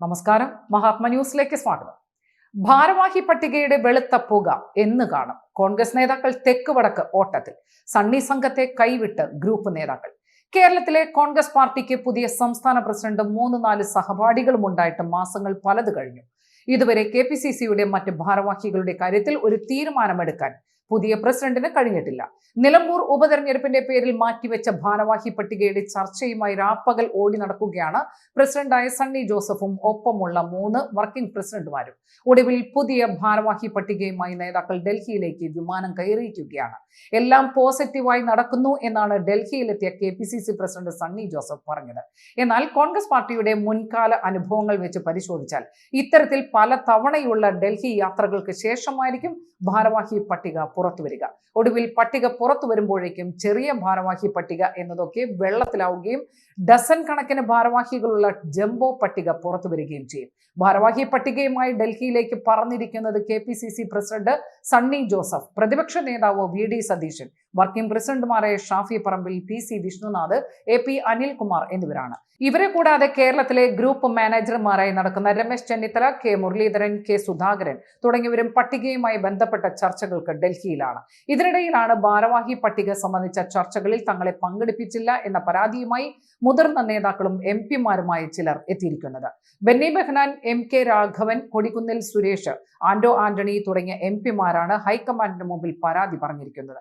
നമസ്കാരം. മഹാത്മ ന്യൂസിലേക്ക് സ്വാഗതം. ഭാരവാഹി പട്ടികയുടെ വെളുത്ത പുക എന്ന് കാണും. കോൺഗ്രസ് നേതാക്കൾ തെക്ക് വടക്ക് ഓട്ടത്തിൽ. സണ്ണി സംഘത്തെ കൈവിട്ട് ഗ്രൂപ്പ് നേതാക്കൾ. കേരളത്തിലെ കോൺഗ്രസ് പാർട്ടിക്ക് പുതിയ സംസ്ഥാന പ്രസിഡന്റും മൂന്ന് നാല് സഹപാഠികളും ഉണ്ടായിട്ട് മാസങ്ങൾ പലത് കഴിഞ്ഞു. ഇതുവരെ കെ പി സി സിയുടെ മറ്റ് ഭാരവാഹികളുടെ കാര്യത്തിൽ ഒരു തീരുമാനമെടുക്കാൻ പുതിയ പ്രസിഡന്റിന് കഴിഞ്ഞിട്ടില്ല. നിലമ്പൂർ ഉപതെരഞ്ഞെടുപ്പിന്റെ പേരിൽ മാറ്റിവെച്ച ഭാരവാഹി പട്ടികയുടെ ചർച്ചയുമായി രാപ്പകൽ ഓടി നടക്കുകയാണ് പ്രസിഡന്റായ സണ്ണി ജോസഫും ഒപ്പമുള്ള മൂന്ന് വർക്കിംഗ് പ്രസിഡന്റുമാരും. ഒടുവിൽ പുതിയ ഭാരവാഹി പട്ടികയുമായി നേതാക്കൾ ഡൽഹിയിലേക്ക് വിമാനം കയറിയിരിക്കുകയാണ്. എല്ലാം പോസിറ്റീവായി നടക്കുന്നു എന്നാണ് ഡൽഹിയിലെത്തിയ K P C C president Sunny Joseph പറഞ്ഞത്. എന്നാൽ കോൺഗ്രസ് പാർട്ടിയുടെ മുൻകാല അനുഭവങ്ങൾ വെച്ച് പരിശോധിച്ചാൽ ഇത്തരത്തിൽ പല തവണയുള്ള ഡൽഹി യാത്രകൾക്ക് ശേഷമായിരിക്കും ഭാരവാഹി പട്ടിക പുറത്തു വരിക. ഒടുവിൽ പട്ടിക പുറത്തു വരുമ്പോഴേക്കും ചെറിയ ഭാരവാഹി പട്ടിക എന്നതൊക്കെ വെള്ളത്തിലാവുകയും ഡസൻ കണക്കിന് ഭാരവാഹികളുള്ള ജംബോ പട്ടിക പുറത്തു വരികയും ചെയ്യും. ഭാരവാഹി പട്ടികയുമായി ഡൽഹിയിലേക്ക് പറഞ്ഞിരിക്കുന്നത് K P C C president Sunny Joseph പ്രതിപക്ഷ നേതാവ് വി ഡി സതീശൻ വർക്കിംഗ് പ്രസിഡന്റുമാരായ Shafi Parambil P C Vishnunath A P Anilkumar എന്നിവരാണ്. ഇവരെ കൂടാതെ കേരളത്തിലെ ഗ്രൂപ്പ് മാനേജർമാരായി നടക്കുന്ന രമേശ് ചെന്നിത്തല കെ മുരളീധരൻ കെ സുധാകരൻ തുടങ്ങിയവരും പട്ടികയുമായി ബന്ധപ്പെട്ട ചർച്ചകൾക്ക് ഡൽഹിയിലാണ്. ഇതിനിടയിലാണ് ഭാരവാഹി പട്ടിക സംബന്ധിച്ച ചർച്ചകളിൽ തങ്ങളെ പങ്കെടുപ്പിച്ചില്ല എന്ന പരാതിയുമായി മുതിർന്ന നേതാക്കളും എം പിമാരുമായി ചിലർ എത്തിയിരിക്കുന്നത്. ബെന്നി ബെഹ്നാൻ എം കെ രാഘവൻ കൊടിക്കുന്നിൽ സുരേഷ് ആന്റോ ആന്റണി തുടങ്ങിയ എം പിമാരാണ് ഹൈക്കമാൻഡിന് മുമ്പിൽ പരാതി പറഞ്ഞിരിക്കുന്നത്.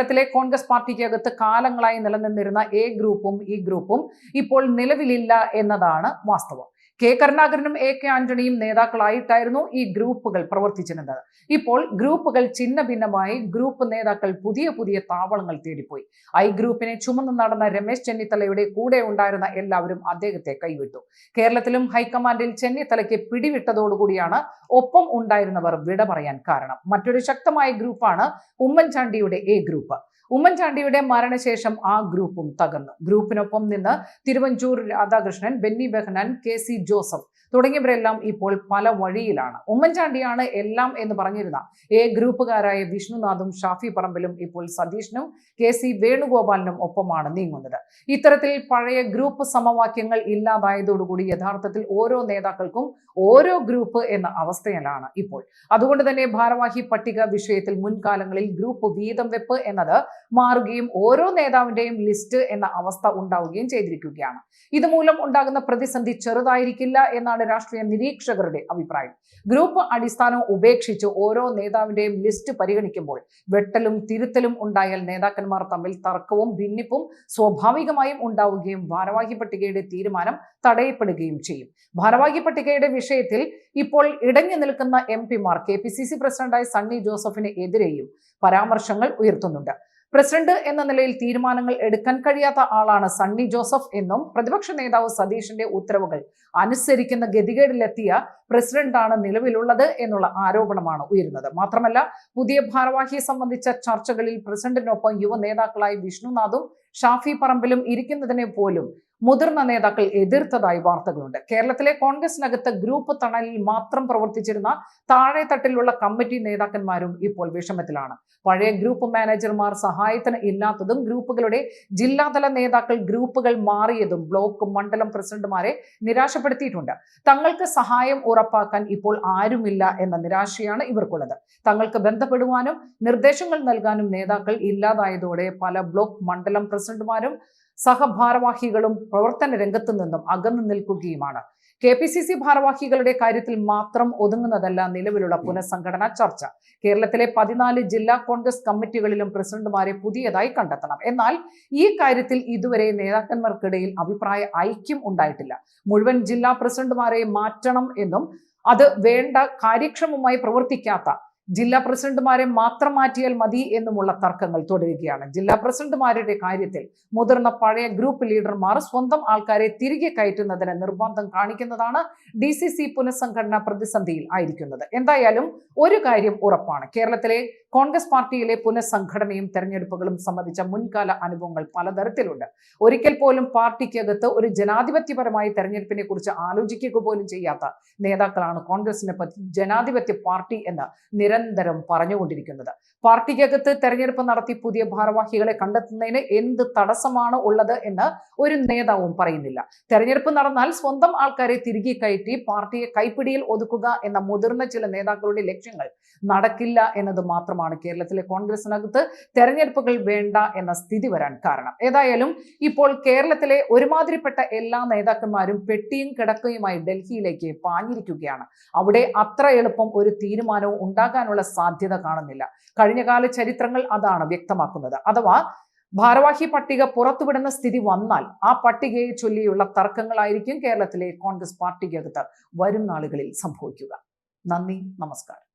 കേരളത്തിലെ കോൺഗ്രസ് പാർട്ടിക്കകത്ത് കാലങ്ങളായി നിലനിന്നിരുന്ന എ ഗ്രൂപ്പും ഇ ഗ്രൂപ്പും ഇപ്പോൾ നിലവിലില്ല എന്നതാണ് വാസ്തവം. കെ കരുണാകരനും എ കെ ആന്റണിയും നേതാക്കളായിട്ടായിരുന്നു ഈ ഗ്രൂപ്പുകൾ പ്രവർത്തിച്ചിരുന്നത്. ഇപ്പോൾ ഗ്രൂപ്പുകൾ ചിന്ന ഭിന്നമായി ഗ്രൂപ്പ് നേതാക്കൾ പുതിയ പുതിയ താവളങ്ങൾ തേടിപ്പോയി. ഐ ഗ്രൂപ്പിനെ ചുമന്നു നടന്ന രമേശ് ചെന്നിത്തലയുടെ കൂടെ ഉണ്ടായിരുന്ന എല്ലാവരും അദ്ദേഹത്തെ കൈവിട്ടു. കേരളത്തിലും ഹൈക്കമാൻഡിൽ ചെന്നിത്തലയ്ക്ക് പിടിവിട്ടതോടുകൂടിയാണ് ഒപ്പം ഉണ്ടായിരുന്നവർ വിട പറയാൻ കാരണം. മറ്റൊരു ശക്തമായ ഗ്രൂപ്പാണ് ഉമ്മൻചാണ്ടിയുടെ എ ഗ്രൂപ്പ്. ഉമ്മൻചാണ്ടിയുടെ മരണശേഷം ആ ഗ്രൂപ്പും തകർന്നു. ഗ്രൂപ്പിനൊപ്പം നിന്ന് തിരുവഞ്ചൂർ രാധാകൃഷ്ണൻ ബെന്നി ബെഹ്നാൻ കെ സി ജോസഫ് തുടങ്ങിയവരെല്ലാം ഇപ്പോൾ പല വഴിയിലാണ്. ഉമ്മൻചാണ്ടിയാണ് എല്ലാം എന്ന് പറഞ്ഞിരുന്ന എ ഗ്രൂപ്പുകാരായ വിഷ്ണുനാഥും ഷാഫി പറമ്പിലും ഇപ്പോൾ സതീഷിനും കെ സി വേണുഗോപാലിനും ഒപ്പമാണ് നീങ്ങുന്നത്. ഇത്തരത്തിൽ പഴയ ഗ്രൂപ്പ് സമവാക്യങ്ങൾ ഇല്ലാതായതോടുകൂടി യഥാർത്ഥത്തിൽ ഓരോ നേതാക്കൾക്കും ഓരോ ഗ്രൂപ്പ് എന്ന അവസ്ഥയിലാണ് ഇപ്പോൾ. അതുകൊണ്ട് തന്നെ ഭാരവാഹി പട്ടിക വിഷയത്തിൽ മുൻകാലങ്ങളിൽ ഗ്രൂപ്പ് വീതം വെപ്പ് എന്നത് മാറുകയും ഓരോ നേതാവിന്റെയും ലിസ്റ്റ് എന്ന അവസ്ഥ ഉണ്ടാവുകയും ചെയ്തിരിക്കുകയാണ്. ഇതുമൂലം ഉണ്ടാകുന്ന പ്രതിസന്ധി ചെറുതായിരിക്കില്ല എന്നാണ് രാഷ്ട്രീയ നിരീക്ഷകരുടെ അഭിപ്രായം. ഗ്രൂപ്പ് അടിസ്ഥാനം ഉപേക്ഷിച്ച് ഓരോ നേതാവിന്റെയും ലിസ്റ്റ് പരിഗണിക്കുമ്പോൾ വെട്ടലും തിരുത്തലും ഉണ്ടായാൽ നേതാക്കന്മാർ തമ്മിൽ തർക്കവും ഭിന്നിപ്പും സ്വാഭാവികമായും ഉണ്ടാവുകയും ഭാരവാഹി പട്ടികയുടെ തീരുമാനം തടയപ്പെടുകയും ചെയ്യും. ഭാരവാഹി പട്ടികയുടെ വിഷയത്തിൽ ഇപ്പോൾ ഇടഞ്ഞു നിൽക്കുന്ന എം പിമാർ കെ പി സി സി പ്രസിഡന്റായ സണ്ണി ജോസഫിന് എതിരെയും പരാമർശങ്ങൾ ഉയർത്തുന്നുണ്ട്. പ്രസിഡന്റ് എന്ന നിലയിൽ തീരുമാനങ്ങൾ എടുക്കാൻ കഴിയാത്ത ആളാണ് സണ്ണി ജോസഫ് എന്നും പ്രതിപക്ഷ നേതാവ് സതീഷിന്റെ ഉത്തരവുകൾ അനുസരിക്കുന്ന ഗതികേടിലെത്തിയ പ്രസിഡന്റാണ് നിലവിലുള്ളത് എന്നുള്ള ആരോപണമാണ് ഉയരുന്നത്. മാത്രമല്ല പുതിയ ഭാരവാഹിയെ സംബന്ധിച്ച ചർച്ചകളിൽ പ്രസിഡന്റിനൊപ്പം യുവ നേതാക്കളായി വിഷ്ണുനാഥും ഷാഫി പറമ്പിലും ഇരിക്കുന്നതിനെ പോലും മുതിർന്ന നേതാക്കൾ എതിർത്തതായി വാർത്തകളുണ്ട്. കേരളത്തിലെ കോൺഗ്രസിനകത്ത് ഗ്രൂപ്പ് തണലിൽ മാത്രം പ്രവർത്തിച്ചിരുന്ന താഴെ തട്ടിലുള്ള കമ്മിറ്റി നേതാക്കന്മാരും ഇപ്പോൾ വിഷമത്തിലാണ്. പഴയ ഗ്രൂപ്പ് മാനേജർമാർ സഹായത്തിന് ഇല്ലാത്തതും ഗ്രൂപ്പുകളുടെ ജില്ലാതല നേതാക്കൾ ഗ്രൂപ്പുകൾ മാറിയതും ബ്ലോക്ക് മണ്ഡലം പ്രസിഡന്റുമാരെ നിരാശപ്പെടുത്തിയിട്ടുണ്ട്. തങ്ങൾക്ക് സഹായം ഉറപ്പാക്കാൻ ഇപ്പോൾ ആരുമില്ല എന്ന നിരാശയാണ് ഇവർക്കുള്ളത്. തങ്ങൾക്ക് ബന്ധപ്പെടുവാനും നിർദ്ദേശങ്ങൾ നൽകാനും നേതാക്കൾ ഇല്ലാതായതോടെ പല ബ്ലോക്ക് മണ്ഡലം പ്രസിഡന്റുമാരും സഹഭാരവാഹികളും പ്രവർത്തന രംഗത്തു നിന്നും അകന്നു നിൽക്കുകയുമാണ്. കെ പി സി സി ഭാരവാഹികളുടെ കാര്യത്തിൽ മാത്രം ഒതുങ്ങുന്നതല്ല നിലവിലുള്ള പുനഃസംഘടനാ ചർച്ച. കേരളത്തിലെ പതിനാല് ജില്ലാ കോൺഗ്രസ് കമ്മിറ്റികളിലും പ്രസിഡന്റുമാരെ പുതിയതായി കണ്ടെത്തണം. എന്നാൽ ഈ കാര്യത്തിൽ ഇതുവരെ നേതാക്കന്മാർക്കിടയിൽ അഭിപ്രായ ഐക്യം ഉണ്ടായിട്ടില്ല. മുഴുവൻ ജില്ലാ പ്രസിഡന്റുമാരെ മാറ്റണം എന്നും അത് വേണ്ട കാര്യക്ഷമമായി പ്രവർത്തിക്കാത്ത ജില്ലാ പ്രസിഡന്റുമാരെ മാത്രം മാറ്റിയാൽ മതി എന്നുമുള്ള തർക്കങ്ങൾ തുടരുകയാണ്. ജില്ലാ പ്രസിഡന്റുമാരുടെ കാര്യത്തിൽ മുതിർന്ന പഴയ ഗ്രൂപ്പ് ലീഡർമാർ സ്വന്തം ആൾക്കാരെ തിരികെ കയറ്റുന്നതിന് നിർബന്ധം കാണിക്കുന്നതാണ് ഡി സി സി പുനഃസംഘടന പ്രതിസന്ധിയിൽ ആയിരിക്കുന്നത്. എന്തായാലും ഒരു കാര്യം ഉറപ്പാണ്. കേരളത്തിലെ കോൺഗ്രസ് പാർട്ടിയിലെ പുനഃസംഘടനയും തെരഞ്ഞെടുപ്പുകളും സംബന്ധിച്ച മുൻകാല അനുഭവങ്ങൾ പലതരത്തിലുണ്ട്. ഒരിക്കൽ പോലും പാർട്ടിക്കകത്ത് ഒരു ജനാധിപത്യപരമായ തെരഞ്ഞെടുപ്പിനെ കുറിച്ച് ആലോചിക്കുക പോലും ചെയ്യാത്ത നേതാക്കളാണ് കോൺഗ്രസിനെ ജനാധിപത്യ പാർട്ടി എന്ന് നിരന്തരം നിരന്തരം പറഞ്ഞുകൊണ്ടിരിക്കുന്നത്. പാർട്ടിക്കകത്ത് തെരഞ്ഞെടുപ്പ് നടത്തി പുതിയ ഭാരവാഹികളെ കണ്ടെത്തുന്നതിന് എന്ത് തടസ്സമാണ് ഉള്ളത് എന്ന് ഒരു നേതാവും പറയുന്നില്ല. തെരഞ്ഞെടുപ്പ് നടന്നാൽ സ്വന്തം ആൾക്കാരെ തിരികെ കയറ്റി പാർട്ടിയെ കൈപ്പിടിയിൽ ഒതുക്കുക എന്ന മുതിർന്ന ചില നേതാക്കളുടെ ലക്ഷ്യങ്ങൾ നടക്കില്ല എന്നത് മാത്രമാണ് കേരളത്തിലെ കോൺഗ്രസിനകത്ത് തെരഞ്ഞെടുപ്പുകൾ വേണ്ട എന്ന സ്ഥിതി വരാൻ കാരണം. ഏതായാലും ഇപ്പോൾ കേരളത്തിലെ ഒരുമാതിരിപ്പെട്ട എല്ലാ നേതാക്കന്മാരും പെട്ടിയും കിടക്കയുമായി ഡൽഹിയിലേക്ക് പാഞ്ഞിരിക്കുകയാണ്. അവിടെ അത്ര എളുപ്പം ഒരു തീരുമാനവും ഉണ്ടാകാനുള്ള സാധ്യത കാണുന്നില്ല. കഴിഞ്ഞകാല ചരിത്രങ്ങൾ അതാണ് വ്യക്തമാക്കുന്നത്. അഥവാ ഭാരവാഹി പട്ടിക പുറത്തുവിടുന്ന സ്ഥിതി വന്നാൽ ആ പട്ടികയെ ചൊല്ലിയുള്ള തർക്കങ്ങളായിരിക്കും കേരളത്തിലെ കോൺഗ്രസ് പാർട്ടിക്കകത്ത് വരും നാളുകളിൽ സംഭവിക്കുക. നന്ദി നമസ്കാരം.